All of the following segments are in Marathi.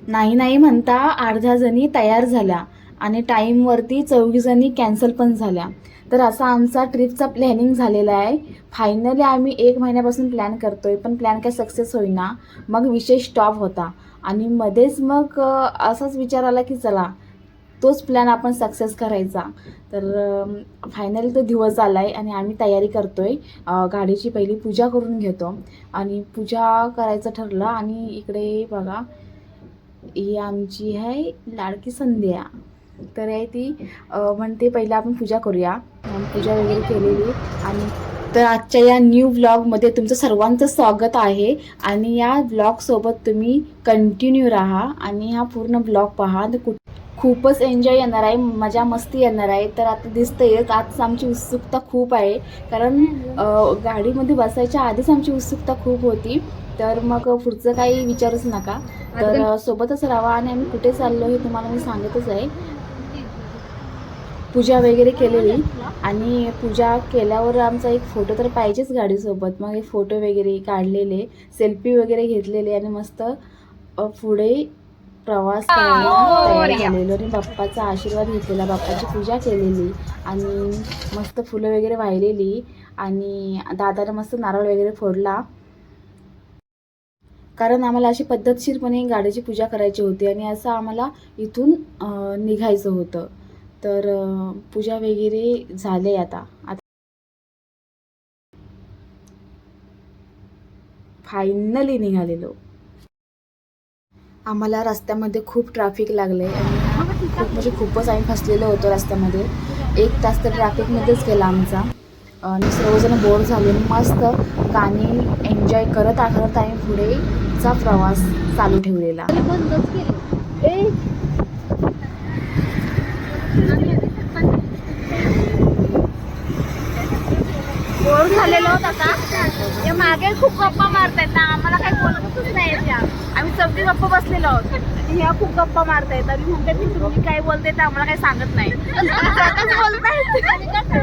नाही नाही म्हणता अर्ध्या जणी तयार झाल्या आणि टाईमवरती चौघी जणी कॅन्सल पण झाल्या. तर असा आमचा ट्रिपचा प्लॅनिंग झालेला आहे. फायनली आम्ही एक महिन्यापासून प्लॅन करतो आहे पण प्लॅन काय सक्सेस होईना. मग विषय स्टॉप होता. आणि मध्येच मग असाच विचार आला की चला तोच प्लॅन आपण सक्सेस करायचा. तर फायनली तो दिवस आला आहे आणि आम्ही तयारी करतो आहे गाडीची पहिली पूजा करून घेतो. आणि पूजा करायचं ठरलं आणि इकडे बघा ही आमची आहे लाडकी संध्या. तर आहे ती म्हणते पहिलं आपण पूजा करूया. पूजा वगैरे केलेली. आणि तर आजच्या या न्यू ब्लॉगमध्ये तुमचं सर्वांचं स्वागत आहे. आणि या ब्लॉगसोबत तुम्ही कंटिन्यू राहा. आणि हा पूर्ण ब्लॉग पहा. तर खूपच एन्जॉय येणार आहे. मजा मस्ती येणार आहे. तर आता दिसतंयच आज आमची उत्सुकता खूप आहे. कारण गाडीमध्ये बसायच्या आधीच आमची उत्सुकता खूप होती. तर मग पुढचं काही विचारूच नका. तर सोबतच राहा आणि आम्ही कुठे चाललो हे तुम्हाला मी सांगतच आहे. पूजा वगैरे केलेली आणि पूजा केल्यावर आमचा एक फोटो तर पाहिजेच गाडीसोबत. मग हे फोटो वगैरे काढलेले सेल्फी वगैरे घेतलेले आणि मस्त पुढे प्रवास करायला झालेलो आणि बाप्पाचा आशीर्वाद घेतलेला. बाप्पाची पूजा केलेली आणि मस्त फुलं वगैरे वाहिलेली आणि दादाने मस्त नारळ वगैरे फोडला. कारण आम्हाला अशी पद्धतशीरपणे गाडीची पूजा करायची होती आणि असं आम्हाला इथून निघायचं होतं. तर पूजा वगैरे झाले आता. आता फायनली निघालेलो. आम्हाला रस्त्यामध्ये खूप ट्रॅफिक लागले आणि खूप म्हणजे खूपच आम्ही फसलेलो होतो रस्त्यामध्ये. एक तास तर ट्रॅफिकमध्येच गेला आमचा. आणि सर्वजण बोर झाले. मस्त गाणी एन्जॉय करत आखरत आम्ही पुढेचा प्रवास चालू ठेवलेला. बोर झालेलो होत ते मागे खूप गप्पा मारतायत ना. आम्हाला काही बोलतच नाही त्या आम्ही चौथी गप्पा बसलेलो आहोत. ह्या खूप गप्पा मारतायत. आणि म्हणतात की तुम्ही काय बोलते ते आम्हाला काही सांगत नाही. बोलतायत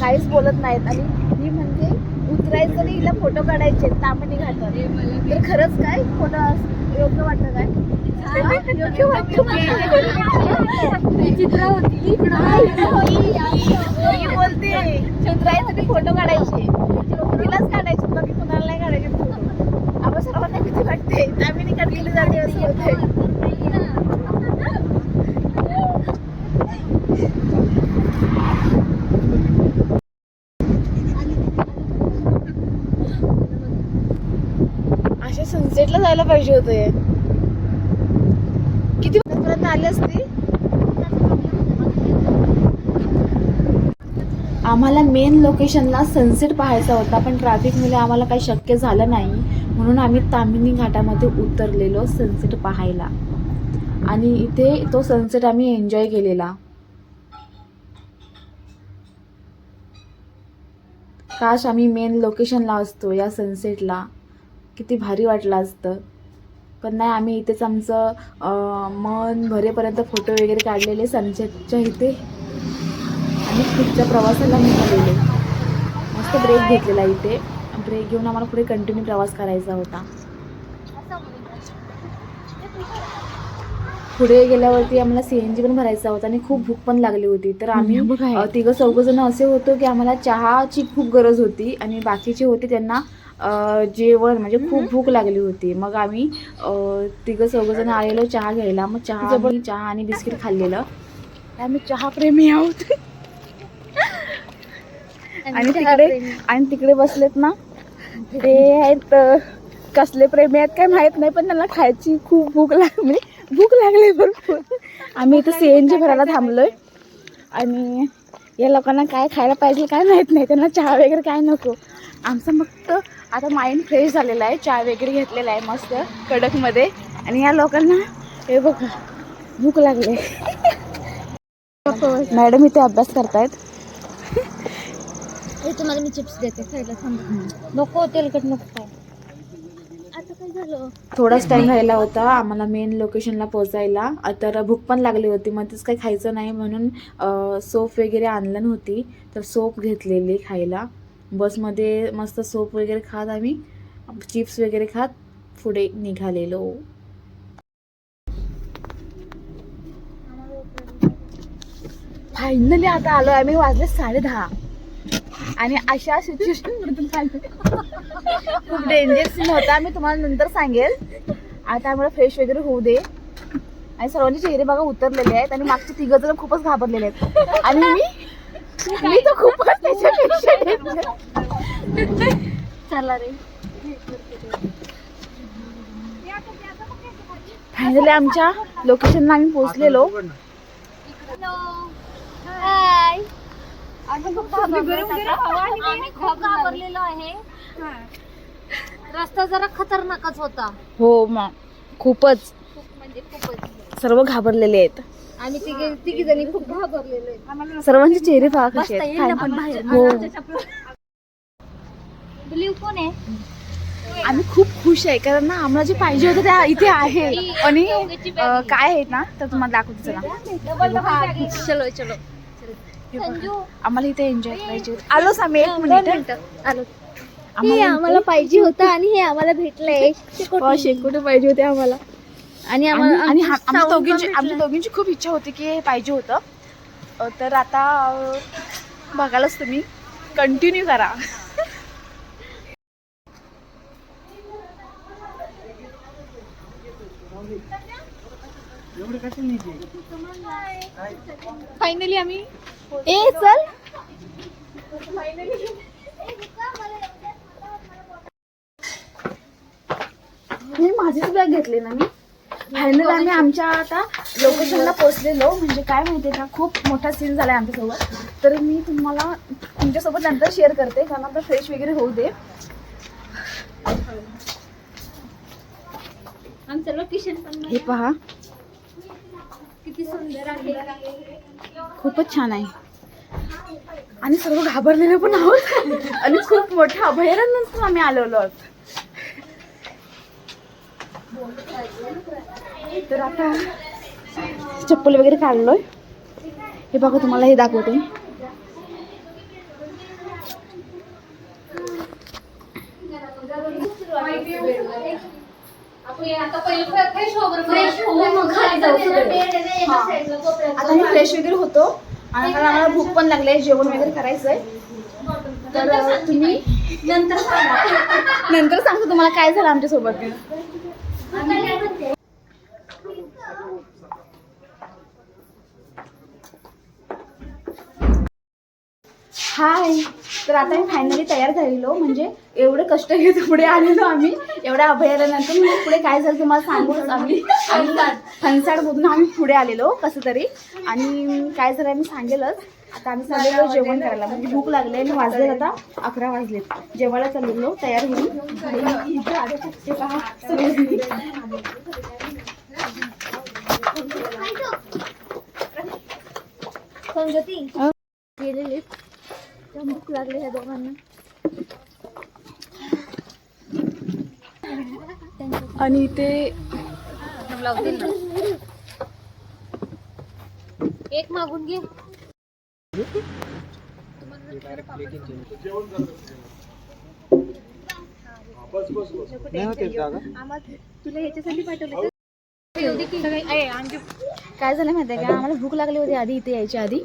काहीच बोलत नाहीत. आणि ही म्हणजे उतरायचं आणि हिला फोटो काढायचे तामिनी घाटात तर खरंच काय? फोटो योग्य वाटतं काय? योग्य वाटतं चित्र होती बोलते. उतरायसाठी फोटो काढायचे. तिलाच काढायचे. बाकी कुणाला नाही काढायचे फोटो आपण सर्वांना किती वाटते. तामिनी गेली जाते असं होते जायला पाहिजे होते किती वाजेपर्यंत आले असते? आम्हाला मेन लोकेशनला सनसेट पाहायचा होता पण ट्रॅफिकमुळे आम्हाला काही शक्य झालं नाही. म्हणून आम्ही तामिनी घाटामध्ये उतरलेलो सनसेट पाहायला. आणि इथे तो सनसेट आम्ही एन्जॉय केलेला. काश आम्ही मेन लोकेशनला असतो या सनसेटला किती भारी वाटलं असतं. पण नाही आम्ही इथेच आमचं मन भरेपर्यंत फोटो वगैरे काढलेले सनसेटच्या इथे. आणि पुढच्या प्रवासाला निघालेले मस्त ब्रेक घेतलेला इथे. ब्रेक घेऊन आम्हाला पुढे कंटिन्यू प्रवास करायचा होता. पुढे गेल्यावरती आम्हाला सी एन जी पण भरायचा होता आणि खूप भूक पण लागली होती. तर आम्ही तिघं चौघ जण असे होतो की आम्हाला चहाची खूप गरज होती आणि बाकीचे होते त्यांना जेवण म्हणजे खूप भूक लागली होती. मग आम्ही अ, तिघं चौघ जण आलेलो चहा घ्यायला. मग चहा चहा आणि बिस्किट खाल्लेलं. आम्ही चहा प्रेमी आहोत. आणि तिकडे आणि तिकडे बसलेत ना. ते आहेत कसले प्रेमी आहेत काय माहीत नाही पण त्यांना खायची खूप भूक लाग म्हणजे भूक लागली भरपूर. आम्ही इथं सी एन जी भरायला थांबलोय. आणि या लोकांना काय खायला पाहिजे काय माहीत नाही. त्यांना चहा वगैरे काय नको. आमचं फक्त आता माइंड फ्रेश झालेला आहे चहा वगैरे घेतलेला आहे मस्त कडकमध्ये. आणि या लोकांना हे बघा भूक लागले. मॅडम इथे अभ्यास करतायत. हे तुम्हाला मी चिप्स देते खायला थांबा. नको तेलकट नको काय आता काय झालं? थोडाच टाइम राहिला होता आम्हाला मेन लोकेशनला पोहोचायला. अ, तर भूक पण लागली होती मग तेच काही खायचं नाही म्हणून सोप वगैरे आणलं नव्हती तर सोप घेतलेली खायला. बसमध्ये मस्त सोप वगैरे खात आम्ही. चिप्स वगैरे खात पुढे निघालेलो. फायनली आता आलो आम्ही वाजले साडे दहा. आणि अशा सिच्युएशन खूप डेंजर सीन होता. मी तुम्हाला नंतर सांगेल. आता आम्हाला फ्रेश वगैरे होऊ दे. आणि सर्वांचे चेहरे बघा उतरलेले आहेत आणि मागचे तिघ जण खूपच घाबरलेले आहेत. आणि मी मी तर खूपच त्याच्यापेक्षा. चला रे. फायनली आमच्या लोकेशनला आम्ही पोहोचलेलो. हाय आम्ही खूप घाबरलेलो आहे. रस्ता जरा खतरनाकच होता. हो मग. खूपच. खूप म्हणजे खूपच. सर्व घाबरलेले आहेत. आम्ही तिघे तिघी जणी खूप घाबरलेलो आहे सर्वांचे चेहरे पहा कसे बसता येईल ना पण आहेत बाहेर? हो. बिलीव कोण आहे? आम्ही खूप खुश आहे कारण ना आम्हाला जे पाहिजे होतं त्या इथे आहे. आणि अं, काय आहे ना तर तुम्हाला दाखवते चला. चलो चलो. हे बघा. संजू. आम्हाला इथे एन्जॉय करायचे होते. आलोच आम्ही एक मिनिट. आलो. हे आम्हाला आम्हाला पाहिजे होतं आणि हे आम्हाला भेटलंय. शेकोटे पाहिजे होते आम्हाला. आणि आणि आम्हाला आणि हा- आमच्या sound दोघींची पण आमच्या भेटलं. दोघींची खूप इच्छा होती की हे पाहिजे होतं. अ, तर आता अ, बघालच तुम्ही. कंटिन्यू करा. फायनली आम्ही ए चल. मी माझीच बॅग घेतली ना मी? फायनल आम्ही आमच्या आता लोकेशनला पोहोचलेलो. म्हणजे काय माहितीये का खूप मोठा सीन झालाय आमच्यासोबत. तर मी तुम्हाला तुमच्यासोबत नंतर शेअर करते कारण आता फ्रेश वगैरे होऊ दे. आमचं लोकेशन पण हे पहा. किती सुंदर आहे. खूपच छान आहे. आणि सर्व घाबरलेले पण आहोत. आणि खूप मोठ्या अभयारण्यातून आम्ही आलेलो आहोत. तर आता चप्पल वगैरे काढलोय. हे बघा तुम्हाला हे दाखवते. आता मी फ्रेश वगैरे होतो आणि आम्हाला भूक पण लागली आहे जेवण वगैरे करायचंय. तर तुम्ही नंतर नंतर सांगतो तुम्हाला काय झालं आमच्यासोबत. हाय. तर आता मी फायनली तयार झालेलो. म्हणजे एवढे कष्ट घेत पुढे आलेलो आम्ही. एवढ्या अभयारण्यातून पुढे काय झालं तुम्हाला सांगूच आम्ही. आम्ही फनसाडमधून आम्ही पुढे आलेलो कसं तरी. आणि काय झालं मी सांगेलच. आता आम्ही चाललेलो जेवण करायला म्हणजे भूक लागली आणि वाजले आता अकरा वाजलेत. जेवायला चाललेलो तयार होऊन. पहा? गेलेले भूक लागले ह्या दोघांना. आणि ते एक मागून घे. तुला ह्याच्यासाठी पाठवलं काय झालं माहिती आहे का? आम्हाला भूक लागली होती आधी इथे यायच्या आधी.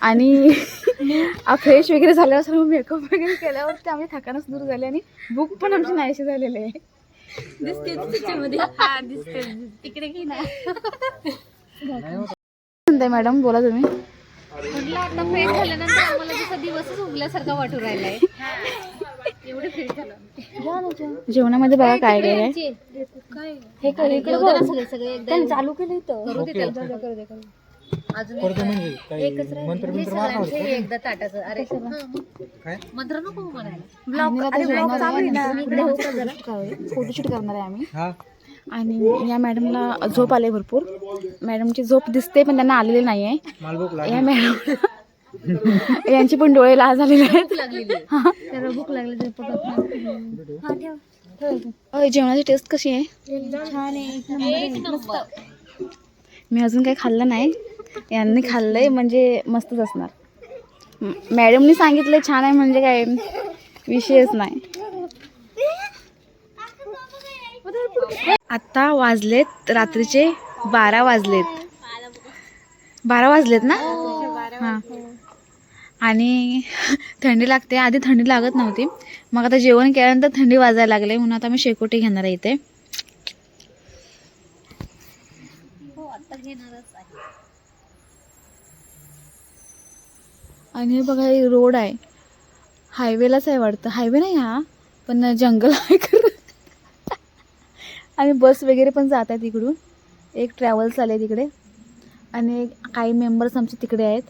आणि फ्रेश वगैरे झाल्यावर सर्व मेकअप वगैरे केल्यावर ते आम्ही थकानच दूर झाले आणि भूक पण आमची नाहीशी झालेली आहे. दिसते त्याच्यामध्ये. हा दिसते तिकडे मॅडम बोला तुम्ही. म्हटलं आता फ्रेश झाल्यानंतर आम्हाला जसा दिवसच उगल्यासारखा वाटू राहिलाय. एवढे फ्रेश झालं जेवणामध्ये बघा काय काय? हे. सगळे चालू केलं इथं. करू दे त्याला. करू दे, काय? एकच राहिलं. हे सगळ्यांचं एकदा ताटाचं. अरे. मंत्र नको म्हणायला. आम्ही आता जेवणार इकडे फोटोशूट करणार आहे आम्ही. आणि या मॅडमला झोप आले भरपूर. मॅडमची झोप दिसते पण त्यांना आलेली नाही आहे या मॅडम यांची पण डोळे लाल झालेले आहेत. लागलेली आहे. हा. त्याला भूक लागली तर पोटात हा, ठेव. अय, जेवणाची टेस्ट कशी आहे? छान आहे. एक नंबर आहे. मस्त. मी अजून काही खाल्लं नाही. यांनी खाल्लंय म्हणजे मस्तच असणार. मॅडमनी सांगितलं छान आहे म्हणजे काय विषयच नाही. आत्ता वाजलेत रात्रीचे बारा वाजलेत. बारा वाजलेत ना? हां. आणि थंडी लागते आधी थंडी लागत नव्हती. मग आता जेवण केल्यानंतर थंडी वाजायला लागले म्हणून आता मी शेकोटी घेणार आहे इथे हो आता घेणारच आहे आणि हे बघा हे रोड आहे. हायवेलाच आहे वाटतं. हायवे नाही हा पण जंगल आहे खरं. आणि बस वगैरे पण जात आहे तिकडून एक ट्रॅव्हल्स आले तिकडे. आणि एक- काही मेंबर्स आमचे तिकडे आहेत.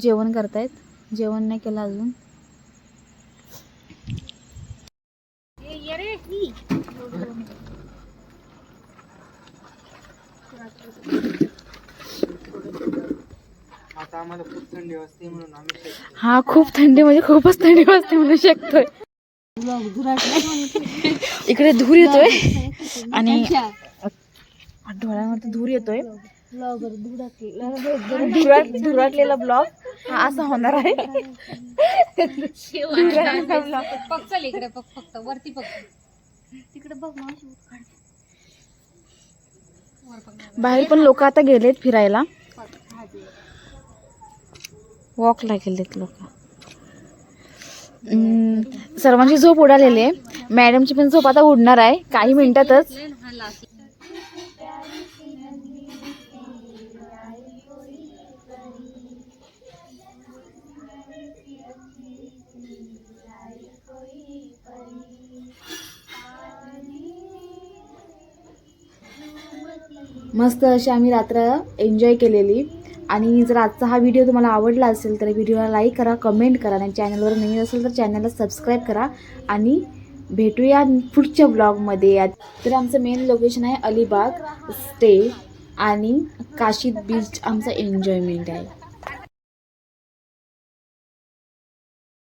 जेवण करतायत. जेवण नाही केलं अजून. आता आम्हाला खूप थंडी वाजते म्हणून आम्ही हा खूप थंडी म्हणजे खूपच थंडी वाजते म्हणू शकतोय. इकडे धूर येतोय. आणि डोळ्यावरती धूर येतोय. धुराट धुराटलेला ब्लॉग हा असा होणार आहे. पक चल इकडे पक फक्त वरती पक तिकडे बघ मावशी काढ. वर पक. बाहेर पण लोक आता गेलेत फिरायला. वॉकला गेलेत लोक. सर्वांची झोप उडालेली आहे. मॅडमची पण झोप आता उडणार आहे. काही मिनिटातच. मस्त अशी आम्ही रात्र एन्जॉय केलेली. आणि जर आजचा हा व्हिडिओ तुम्हाला आवडला असेल तर व्हिडिओला लाईक करा कमेंट करा आणि चॅनलवर नवीन असेल तर चॅनलला सबस्क्राईब करा. आणि भेटूया पुढच्या ब्लॉगमध्ये तर आमचं मेन लोकेशन आहे अलिबाग स्टे आणि काशीद बीच आमचं एन्जॉयमेंट आहे.